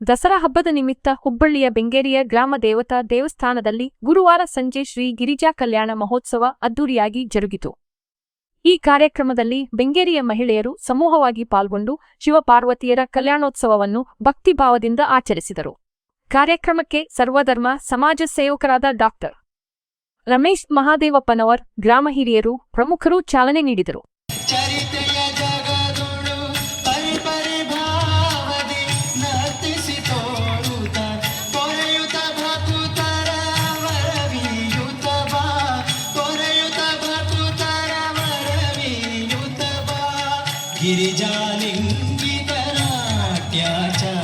ದಸರಾ ಹಬ್ಬದ ನಿಮಿತ್ತ ಹುಬ್ಬಳ್ಳಿಯ ಬೆಂಗೇರಿಯ ಗ್ರಾಮ ದೇವತಾ ದೇವಸ್ಥಾನದಲ್ಲಿ ಗುರುವಾರ ಸಂಜೆ ಶ್ರೀ ಗಿರಿಜಾ ಕಲ್ಯಾಣ ಮಹೋತ್ಸವ ಅದ್ದೂರಿಯಾಗಿ ಜರುಗಿತು. ಈ ಕಾರ್ಯಕ್ರಮದಲ್ಲಿ ಬೆಂಗೇರಿಯ ಮಹಿಳೆಯರು ಸಮೂಹವಾಗಿ ಪಾಲ್ಗೊಂಡು ಶಿವಪಾರ್ವತಿಯರ ಕಲ್ಯಾಣೋತ್ಸವವನ್ನು ಭಕ್ತಿಭಾವದಿಂದ ಆಚರಿಸಿದರು. ಕಾರ್ಯಕ್ರಮಕ್ಕೆ ಸರ್ವಧರ್ಮ, ಸಮಾಜ ಸೇವಕರಾದ ಡಾಕ್ಟರ್ ರಮೇಶ್ ಮಹಾದೇವಪ್ಪನವರ್, ಗ್ರಾಮ ಹಿರಿಯರು ಪ್ರಮುಖರು ಚಾಲನೆ ನೀಡಿದರು. राजा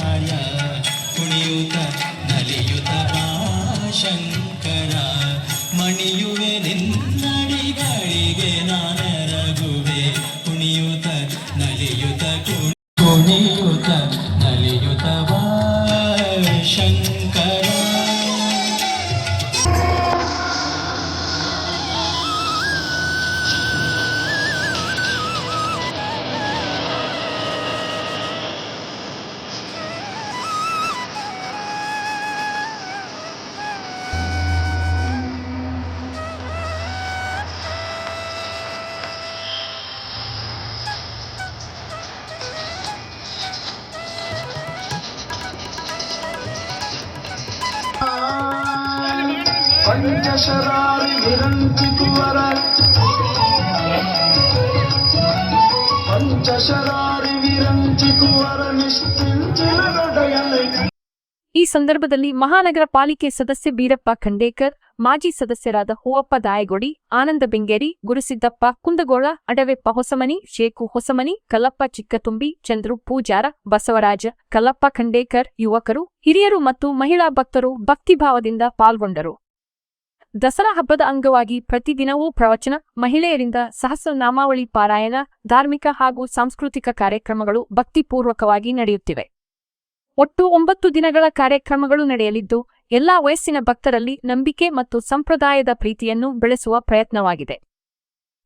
ಪಂಚಶರಾರಿ ವಿರಂಚಿಕುವರ ಪಂಚಶರಾರಿ ವಿರಂಚಿಕುವರ ಈ ಸಂದರ್ಭದಲ್ಲಿ ಮಹಾನಗರ ಪಾಲಿಕೆ ಸದಸ್ಯ ಬೀರಪ್ಪ ಖಂಡೇಕರ್, ಮಾಜಿ ಸದಸ್ಯರಾದ ಹೂವಪ್ಪ ದಾಯಗೋಡಿ, ಆನಂದ ಬೆಂಗೇರಿ, ಗುರುಸಿದ್ದಪ್ಪ ಕುಂದಗೋಳ, ಅಡವೆಪ್ಪ ಹೊಸಮನಿ, ಶೇಖು ಹೊಸಮನಿ, ಕಲ್ಲಪ್ಪ ಚಿಕ್ಕತುಂಬಿ, ಚಂದ್ರು ಪೂಜಾರ, ಬಸವರಾಜ, ಕಲ್ಲಪ್ಪ ಖಂಡೇಕರ್, ಯುವಕರು, ಹಿರಿಯರು ಮತ್ತು ಮಹಿಳಾ ಭಕ್ತರು ಭಕ್ತಿಭಾವದಿಂದ ಪಾಲ್ಗೊಂಡರು. ದಸರಾ ಹಬ್ಬದ ಅಂಗವಾಗಿ ಪ್ರತಿದಿನವೂ ಪ್ರವಚನ, ಮಹಿಳೆಯರಿಂದ ಸಹಸ್ರನಾಮಾವಳಿ ಪಾರಾಯಣ, ಧಾರ್ಮಿಕ ಹಾಗೂ ಸಾಂಸ್ಕೃತಿಕ ಕಾರ್ಯಕ್ರಮಗಳು ಭಕ್ತಿಪೂರ್ವಕವಾಗಿ ನಡೆಯುತ್ತಿವೆ. ಒಟ್ಟು ಒಂಬತ್ತು ದಿನಗಳ ಕಾರ್ಯಕ್ರಮಗಳು ನಡೆಯಲಿದ್ದು, ಎಲ್ಲಾ ವಯಸ್ಸಿನ ಭಕ್ತರಲ್ಲಿ ನಂಬಿಕೆ ಮತ್ತು ಸಂಪ್ರದಾಯದ ಪ್ರೀತಿಯನ್ನು ಬೆಳೆಸುವ ಪ್ರಯತ್ನವಾಗಿದೆ.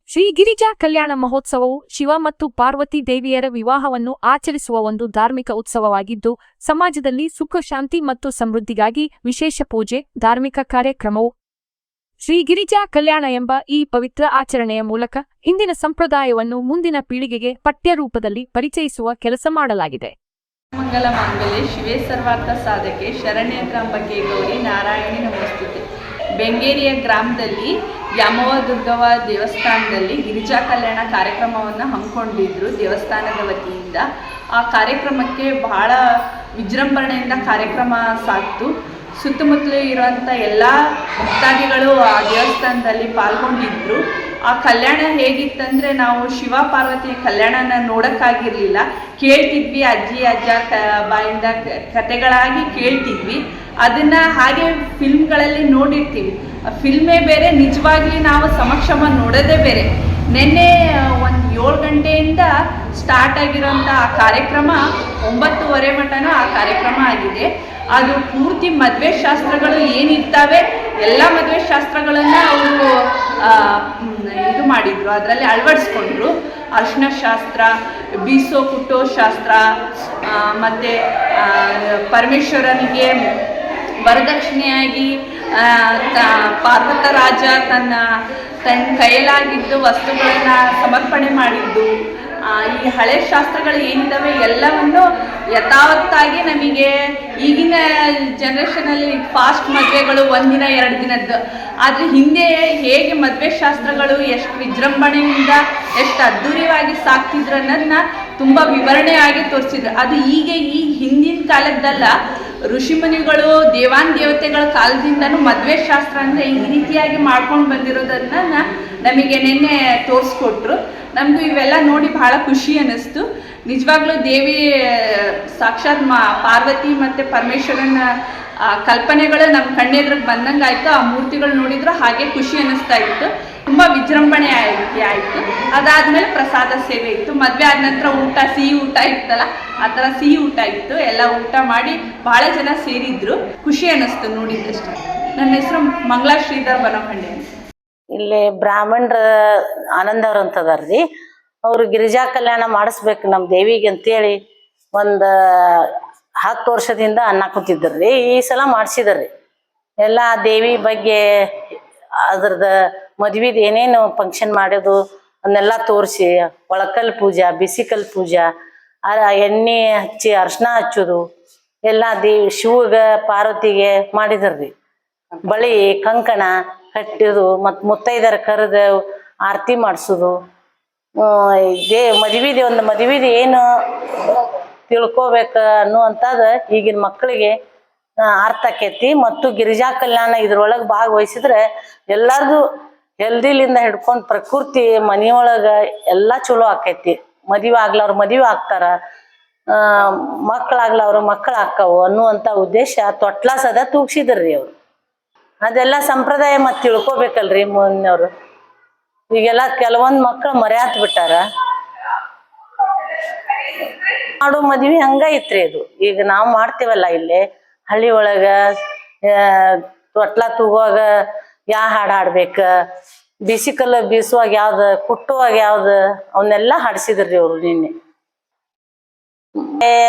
ಶ್ರೀ ಗಿರಿಜಾ ಕಲ್ಯಾಣ ಮಹೋತ್ಸವವು ಶಿವ ಮತ್ತು ಪಾರ್ವತಿ ದೇವಿಯರ ವಿವಾಹವನ್ನು ಆಚರಿಸುವ ಒಂದು ಧಾರ್ಮಿಕ ಉತ್ಸವವಾಗಿದ್ದು, ಸಮಾಜದಲ್ಲಿ ಸುಖ ಶಾಂತಿ ಮತ್ತು ಸಮೃದ್ಧಿಗಾಗಿ ವಿಶೇಷ ಪೂಜೆ, ಧಾರ್ಮಿಕ ಕಾರ್ಯಕ್ರಮವು ಶ್ರೀ ಗಿರಿಜಾ ಕಲ್ಯಾಣ ಎಂಬ ಈ ಪವಿತ್ರ ಆಚರಣೆಯ ಮೂಲಕ ಹಿಂದಿನ ಸಂಪ್ರದಾಯವನ್ನು ಮುಂದಿನ ಪೀಳಿಗೆಗೆ ಪಠ್ಯ ರೂಪದಲ್ಲಿ ಪರಿಚಯಿಸುವ ಕೆಲಸ ಮಾಡಲಾಗಿದೆ. ಮಂಗಲ ಮಾಂಗಲ್ಯ, ಶಿವೇ ಸರ್ವಾರ್ಥ ಸಾಧಕೆ, ಶರಣ್ಯ ತ್ರಂಬಕೆ ಗೌರಿ ನಾರಾಯಣಿ ನಮಸ್ತುತೆ. ಬೆಂಗೇರಿಯ ಗ್ರಾಮದಲ್ಲಿ ಯಾಮವ ದುರ್ಗವ ದೇವಸ್ಥಾನದಲ್ಲಿ ಗಿರಿಜಾ ಕಲ್ಯಾಣ ಕಾರ್ಯಕ್ರಮವನ್ನು ಹಮ್ಮಿಕೊಂಡಿದ್ರು ದೇವಸ್ಥಾನದ ವತಿಯಿಂದ. ಆ ಕಾರ್ಯಕ್ರಮಕ್ಕೆ ಬಹಳ ವಿಜೃಂಭಣೆಯಿಂದ ಕಾರ್ಯಕ್ರಮ ಸಾಕ್ತು ಸುತ್ತಮುತ್ತಲು ಇರುವಂಥ ಎಲ್ಲ ಭಕ್ತಾದಿಗಳು ಆ ದೇವಸ್ಥಾನದಲ್ಲಿ ಪಾಲ್ಗೊಂಡಿದ್ರು. ಆ ಕಲ್ಯಾಣ ಹೇಗಿತ್ತಂದ್ರೆ ನಾವು ಶಿವ ಪಾರ್ವತಿ ಕಲ್ಯಾಣನ ನೋಡೋಕ್ಕಾಗಿರ್ಲಿಲ್ಲ. ಕೇಳ್ತಿದ್ವಿ, ಅಜ್ಜಿ, ಅಜ್ಜ ಕ ಬಾಯಿಂದ ಕತೆಗಳಾಗಿ ಕೇಳ್ತಿದ್ವಿ. ಅದನ್ನ ಹಾಗೆ ಫಿಲ್ಮ್ಗಳಲ್ಲಿ ನೋಡಿರ್ತೀವಿ. ಫಿಲ್ಮೇ ಬೇರೆ, ನಿಜವಾಗ್ಲಿ ನಾವು ಸಮಕ್ಷಮ ನೋಡೋದೇ ಬೇರೆ. ನಿನ್ನೆ ಒಂದು ಏಳು ಗಂಟೆಯಿಂದ ಸ್ಟಾರ್ಟ್ ಆಗಿರೋಂಥ ಆ ಕಾರ್ಯಕ್ರಮ, ಒಂಬತ್ತುವರೆ ಮಟನೂ ಆ ಕಾರ್ಯಕ್ರಮ ಆಗಿದೆ. ಅದು ಪೂರ್ತಿ ಮದುವೆ ಶಾಸ್ತ್ರಗಳು ಏನಿರ್ತವೆ ಎಲ್ಲ ಮದುವೆ ಶಾಸ್ತ್ರಗಳನ್ನ ಅವರು ಇದು ಮಾಡಿದ್ರು, ಅದರಲ್ಲಿ ಅಳವಡಿಸ್ಕೊಂಡ್ರು. ಅರ್ಶಿನ ಶಾಸ್ತ್ರ, ಬೀಸೋ ಕುಟ್ಟೋ ಶಾಸ್ತ್ರ ಮತ್ತೆ ಪರಮೇಶ್ವರನಿಗೆ ವರದಕ್ಷಿಣೆಯಾಗಿ ಪಾರ್ವತ ರಾಜ ತನ್ನ ತನ್ನ ಕೈಯಲಾಗಿದ್ದು ವಸ್ತುಗಳನ್ನು ಸಮರ್ಪಣೆ ಮಾಡಿದ್ದು. ಈ ಹಳೆ ಶಾಸ್ತ್ರಗಳು ಏನಿದ್ದಾವೆ ಎಲ್ಲವನ್ನು ಯಥಾವತ್ತಾಗಿ ನಮಗೆ ಈಗಿನ ಜನ್ರೇಷನಲ್ಲಿ ಫಾಸ್ಟ್ ಮದುವೆಗಳು ಒಂದಿನ, ಎರಡು ದಿನದ್ದು. ಆದರೆ ಹಿಂದೆ ಹೇಗೆ ಮದುವೆ ಶಾಸ್ತ್ರಗಳು ಎಷ್ಟು ವಿಜೃಂಭಣೆಯಿಂದ, ಎಷ್ಟು ಅದ್ಧೂರಿಯಾಗಿ ಸಾಕ್ತಿದ್ರು ಅನ್ನೋದನ್ನ ತುಂಬ ವಿವರಣೆಯಾಗಿ ತೋರಿಸಿದ್ರು. ಅದು ಈಗ ಈ ಹಿಂದಿನ ಕಾಲದ್ದಲ್ಲ, ಋಷಿಮುನಿಗಳು, ದೇವಾನ್ ದೇವತೆಗಳ ಕಾಲದಿಂದನೂ ಮದುವೆ ಶಾಸ್ತ್ರ ಅಂದರೆ ಈ ರೀತಿಯಾಗಿ ಮಾಡ್ಕೊಂಡು ಬಂದಿರೋದನ್ನ ನಮಗೆ ನಿನ್ನೆ ತೋರಿಸ್ಕೊಟ್ರು. ನಮಗೂ ಇವೆಲ್ಲ ನೋಡಿ ಬಹಳ ಖುಷಿ ಅನ್ನಿಸ್ತು. ನಿಜವಾಗ್ಲೂ ದೇವಿ, ಸಾಕ್ಷಾತ್ ಮಾ, ಪಾರ್ವತಿ ಮತ್ತು ಪರಮೇಶ್ವರನ ಕಲ್ಪನೆಗಳು ನಮ್ಮ ಕಣ್ಣೆದ್ರಿಗೆ ಬಂದಂಗೆ ಆ ಮೂರ್ತಿಗಳು ನೋಡಿದ್ರು ಹಾಗೆ ಖುಷಿ ಅನ್ನಿಸ್ತಾ ಇತ್ತು. ತುಂಬ ವಿಜೃಂಭಣೆ ಆಯ್ತು ಆಯಿತು. ಅದಾದಮೇಲೆ ಪ್ರಸಾದ ಸೇವೆ ಇತ್ತು. ಮದುವೆ ಆದ ನಂತರ ಊಟ, ಸಿಹಿ ಊಟ ಇತ್ತಲ್ಲ, ಆ ಥರ ಸಿಹಿ ಊಟ ಇತ್ತು. ಎಲ್ಲ ಊಟ ಮಾಡಿ ಭಾಳ ಜನ ಸೇರಿದ್ರು. ಖುಷಿ ಅನ್ನಿಸ್ತು ನೋಡಿದ್ದಷ್ಟು ನನ್ನ ಹೆಸರು ಮಂಗಳಾ ಶ್ರೀಧರ್ ಬನಖಂಡೆ ಇಲ್ಲಿ ಬ್ರಾಹ್ಮಣರ ಆನಂದ ಅವ್ರ ಅದಾರ್ರಿ ಅವ್ರು ಗಿರಿಜಾ ಕಲ್ಯಾಣ ಮಾಡಿಸ್ಬೇಕು ನಮ್ಮ ದೇವಿಗೆ ಅಂತೇಳಿ ಒಂದು ಹತ್ತು ವರ್ಷದಿಂದ ಅನ್ನ ಕೂತಿದ್ರಿ ಈ ಸಲ ಮಾಡ್ಸಿದ್ರಿ ಎಲ್ಲ ದೇವಿ ಬಗ್ಗೆ ಅದ್ರದ ಮದ್ವಿದ್ ಏನೇನು ಫಂಕ್ಷನ್ ಮಾಡೋದು ಅದನ್ನೆಲ್ಲ ತೋರಿಸಿ, ಒಳಕಲ್ ಪೂಜಾ, ಬಿಸಿಕಲ್ ಪೂಜಾ ಎಣ್ಣೆ ಹಚ್ಚಿ ಅರ್ಶಿನ ಹಚ್ಚೋದು, ಎಲ್ಲ ದೇವಿ ಶಿವಗ ಪಾರ್ವತಿಗೆ ಮಾಡಿದ್ರಿ ಬಳಿ ಕಂಕಣ ಕಟ್ಟಿದು ಮತ್ತು ಮುತ್ತೈದರ ಕರೆದ ಆರತಿ ಮಾಡಿಸೋದು. ದೇ ಮದ್ವಿದೆ ಒಂದು ಮದ್ವಿದೆ ಏನು ತಿಳ್ಕೊಬೇಕು ಅನ್ನುವಂಥದ್ದು ಈಗಿನ ಮಕ್ಕಳಿಗೆ ಅರ್ಥ ಆಕೈತಿ. ಮತ್ತು ಗಿರಿಜಾ ಕಲ್ಯಾಣ ಇದ್ರೊಳಗೆ ಭಾಗವಹಿಸಿದ್ರೆ ಎಲ್ಲಾರ್ದು ಹೆಲ್ದಿಲಿಂದ ಹಿಡ್ಕೊಂಡು ಪ್ರಕೃತಿ ಮನೆಯೊಳಗ ಎಲ್ಲ ಚಲೋ ಆಕೈತಿ. ಮದುವೆ ಆಗ್ಲವ್ರು ಮದುವೆ ಆಗ್ತಾರ. ಆ, ಮಕ್ಕಳಾಗ್ಲವ್ರು ಮಕ್ಕಳು ಆಕ್ಕವು ಅನ್ನುವಂಥ ಉದ್ದೇಶ ತೊಟ್ಲ ಸದಾ ತೂಗ್ಸಿದ್ರಿ ಅವ್ರು. ಅದೆಲ್ಲ ಸಂಪ್ರದಾಯ ಮತ್ತೆ ತಿಳ್ಕೊಬೇಕಲ್ರಿ ಮುಂದವ್ರು ಈಗೆಲ್ಲ ಕೆಲವೊಂದ್ ಮಕ್ಳು ಮರ್ಯಾತ್ ಬಿಟ್ಟಾರ. ಮಾಡೋ ಮದ್ವಿ ಹಂಗ ಐತ್ರಿ ಅದು. ಈಗ ನಾವು ಮಾಡ್ತೇವಲ್ಲ ಇಲ್ಲಿ. ಹಳ್ಳಿ ಒಳಗ ತೊಟ್ಲ ತೂಗುವಾಗ ಯಾ ಹಾಡ್ ಹಾಡ್ಬೇಕ? ಬಿಸಿಕಲ್ಲ ಬೀಸುವಾಗ ಯಾವ್ದ, ಕುಟ್ಟುವಾಗ ಯಾವ್ದ? ಅವನ್ನೆಲ್ಲ ಹಾಡ್ಸಿದ್ರಿ ಅವ್ರು ನಿನ್ನೆ.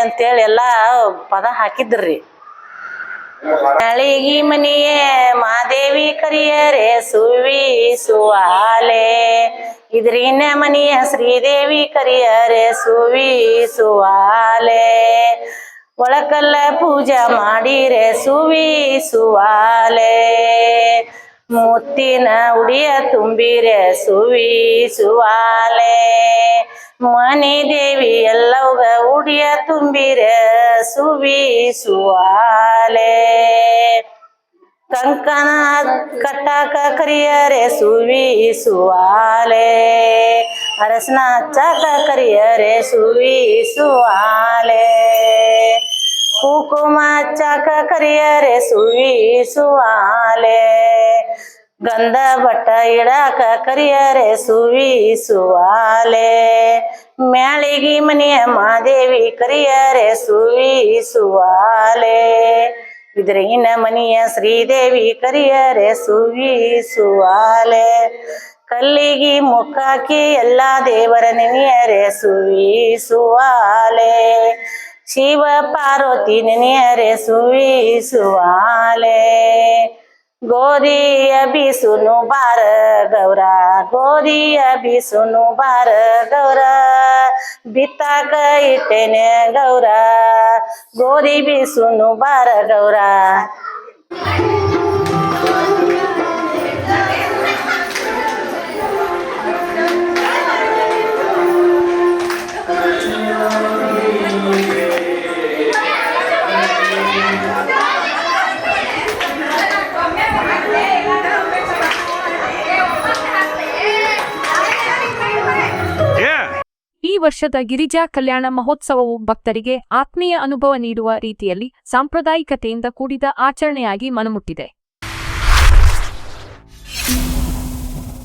ಅಂತೇಳಿ ಎಲ್ಲಾ ಪದ ಹಾಕಿದ್ರಿ. ಮಳಿಗಿ ಮನಿಯೇ ಮಾದೇವಿ ಕರಿಯರೆ, ಸುವಿ ಸುವಾಲೆ. ಇದ್ರಿನ ಮನಿಯ ಶ್ರೀದೇವಿ ಕರಿಯರೆ, ಸುವಿ ಸುವಾಲೆ. ಒಳಕಲ್ಲ ಪೂಜೆ ಮಾಡಿರೆ ಸುವಿ ಸುವಾಲೆ ಮುತ್ತಿನ ಉಡಿಯ ತುಂಬಿರೆ ಸುವಿ ಸುವಾಲೆ ಮನಿ ದೇವಿ ಎಲ್ಲವಾಗ ಉಡಿಯ ತುಂಬಿರೆ ಸುವಿ ಸುವಾಲೆ ಕಂಕಣ ಕಟ್ಟಾಕ ಕರಿಯರೆ ಸುವಿ ಸುವಾಲೆ ಅರಸನ ಚಾಕ ಕರಿಯರೆ ಸುವಿ ಸುವಾಲೆ ಕುಕುಮ ಚಕ ಕರಿಯರೆ ಸುವಿ ಸುವಾಲೆ ಗಂಧ ಬಟ್ಟ ಇಡಾಕ ಕರಿಯರೆ ಸುವಿ ಸುವಾಲೆ ಮ್ಯಾಳಿಗಿ ಮನೆಯ ಮಾದೇವಿ ಕರಿಯರೆ ಸುವೀಸುವಾಲೆ. ಇದ್ರಿನ ಮನೆಯ ಶ್ರೀದೇವಿ ಕರಿಯರೆ ಸುವಿ ಸುವಾಲೆ ಕಲ್ಲಿಗಿ ಮುಖಾಕಿ ಎಲ್ಲಾ ದೇವರ ನೆನೆಯರೆ ಸುವಿ ಸುವಾಲೆ ಶಿವ ಪಾರ್ವತಿ ನೆನೆಯರೆ ಸುವಿಸುವಾಲೆ ಗೋರಿಯ ಬಿಸುನು ಬಾರ ಗೌರ ಗೋರಿಯ ಬಿಸುನು ಬಾರ ಗೌರ. ಬಿತ್ತಾಕ ಇಟ್ಟೆನೆ ಗೌರ ಗೋರಿ ಬಿಸುನು ಬಾರ ಗೌರ. ವರ್ಷದ ಗಿರಿಜಾ ಕಲ್ಯಾಣ ಮಹೋತ್ಸವವು ಭಕ್ತರಿಗೆ ಆತ್ಮೀಯ ಅನುಭವ ನೀಡುವ ರೀತಿಯಲ್ಲಿ ಸಾಂಪ್ರದಾಯಿಕತೆಯಿಂದ ಕೂಡಿದ ಆಚರಣೆಯಾಗಿ ಮನಮುಟ್ಟಿದೆ.